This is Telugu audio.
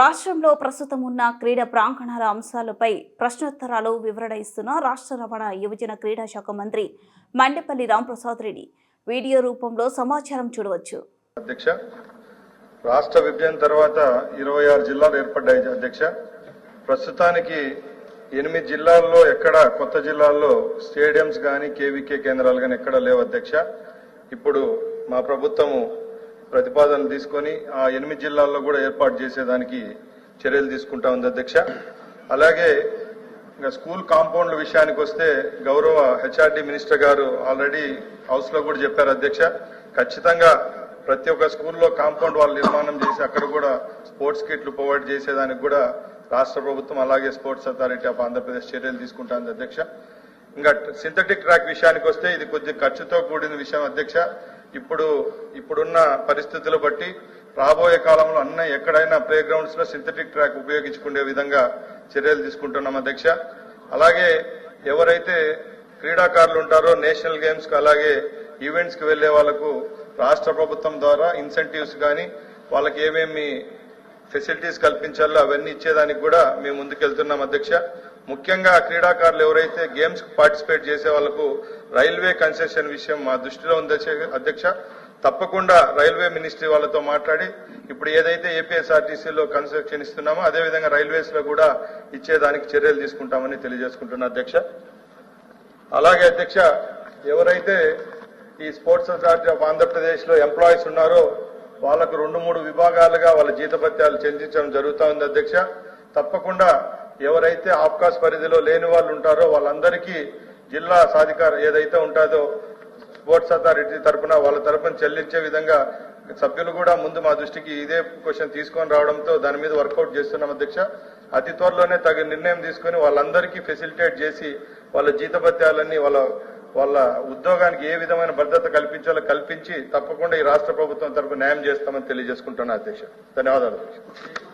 రాష్ట్రంలో ప్రస్తుతం ఉన్న క్రీడా ప్రాంగణాల అంశాలపై ప్రశ్నోత్తరాలు వివరణ ఇస్తున్న రాష్ట్ర రవాణా యువజన క్రీడా శాఖ మంత్రి మండపల్లి రాంప్రసాద్ రెడ్డి. వీడియో రూపంలో సమాచారం చూడవచ్చు. అధ్యక్ష రాష్ట్ర విభజన తర్వాత ఇరవై ఆరు జిల్లాలు ఏర్పడ్డాయి అధ్యక్ష. ప్రస్తుతానికి ఎనిమిది జిల్లాల్లో ఎక్కడ కొత్త జిల్లాల్లో స్టేడియంస్ కానీ కేవీకే కేంద్రాలు కానీ ఎక్కడ లేవు అధ్యక్ష. ఇప్పుడు మా ప్రభుత్వము ప్రతిపాదనలు తీసుకొని ఆ ఎనిమిది జిల్లాల్లో కూడా ఏర్పాటు చేసేదానికి చర్యలు తీసుకుంటా ఉంది అధ్యక్ష. అలాగే ఇంకా స్కూల్ కాంపౌండ్ల విషయానికి వస్తే గౌరవ హెచ్ఆర్డి మినిస్టర్ గారు ఆల్రెడీ హౌస్లో కూడా చెప్పారు అధ్యక్ష. ఖచ్చితంగా ప్రతి ఒక్క స్కూల్లో కాంపౌండ్ వాళ్ళు నిర్మాణం చేసి అక్కడ కూడా స్పోర్ట్స్ కిట్లు ప్రొవైడ్ చేసేదానికి కూడా రాష్ట్ర ప్రభుత్వం అలాగే స్పోర్ట్స్ అథారిటీ ఆఫ్ ఆంధ్రప్రదేశ్ చర్యలు తీసుకుంటాను అధ్యక్ష. ఇంకా సింథటిక్ ట్రాక్ విషయానికి వస్తే ఇది కొద్ది ఖర్చుతో కూడిన విషయం అధ్యక్ష. ఇప్పుడు ఇప్పుడున్న పరిస్థితులు బట్టి రాబోయే కాలంలో అన్న ఎక్కడైనా ప్లే గ్రౌండ్స్లో సింథటిక్ ట్రాక్ ఉపయోగించుకునే విధంగా చర్యలు తీసుకుంటున్నాం అధ్యక్ష. అలాగే ఎవరైతే క్రీడాకారులు ఉంటారో నేషనల్ గేమ్స్కు అలాగే ఈవెంట్స్కి వెళ్ళే వాళ్ళకు రాష్ట్ర ప్రభుత్వం ద్వారా ఇన్సెంటివ్స్ కానీ వాళ్ళకి ఏమేమి ఫెసిలిటీస్ కల్పించాలో అవన్నీ ఇచ్చేదానికి కూడా మేము ముందుకెళ్తున్నాం అధ్యక్ష. ముఖ్యంగా క్రీడాకారులు ఎవరైతే గేమ్స్ పార్టిసిపేట్ చేసే వాళ్ళకు రైల్వే కన్సెషన్ విషయం మా దృష్టిలో ఉంది అధ్యక్ష తప్పకుండా రైల్వే మినిస్ట్రీ వాళ్ళతో మాట్లాడి ఇప్పుడు ఏదైతే ఏపీఎస్ఆర్టీసీలో కన్స్ట్రక్షన్ ఇస్తున్నామో అదేవిధంగా రైల్వేస్లో కూడా ఇచ్చేదానికి చర్యలు తీసుకుంటామని తెలియజేసుకుంటున్నా అధ్యక్ష. అలాగే అధ్యక్ష ఎవరైతే ఈ స్పోర్ట్స్ అథారిటీ ఆఫ్ ఆంధ్రప్రదేశ్లో ఎంప్లాయీస్ ఉన్నారో వాళ్ళకు రెండు మూడు విభాగాలుగా వాళ్ళ జీతభత్యాలు చెల్లించడం జరుగుతూ ఉంది అధ్యక్ష. తప్పకుండా ఎవరైతే ఆఫ్కాస్ పరిధిలో లేని వాళ్ళు ఉంటారో వాళ్ళందరికీ జిల్లా సాధికార ఏదైతే ఉంటుందో స్పోర్ట్స్ అథారిటీ తరపున వాళ్ళ తరపున చెల్లించే విధంగా సభ్యులు కూడా ముందు మా దృష్టికి ఇదే క్వశ్చన్ తీసుకొని రావడంతో దాని మీద వర్కౌట్ చేస్తున్నాం అధ్యక్ష. అతి త్వరలోనే తగిన నిర్ణయం తీసుకొని వాళ్ళందరికీ ఫెసిలిటేట్ చేసి వాళ్ళ జీతభత్యాలన్నీ వాళ్ళ వాళ్ళ ఉద్యోగానికి ఏ విధమైన భద్రత కల్పించాలో కల్పించి తప్పకుండా ఈ రాష్ట్ర ప్రభుత్వం తరపు న్యాయం చేస్తామని తెలియజేసుకుంటున్నా అధ్యక్ష. ధన్యవాదాలు అధ్యక్ష.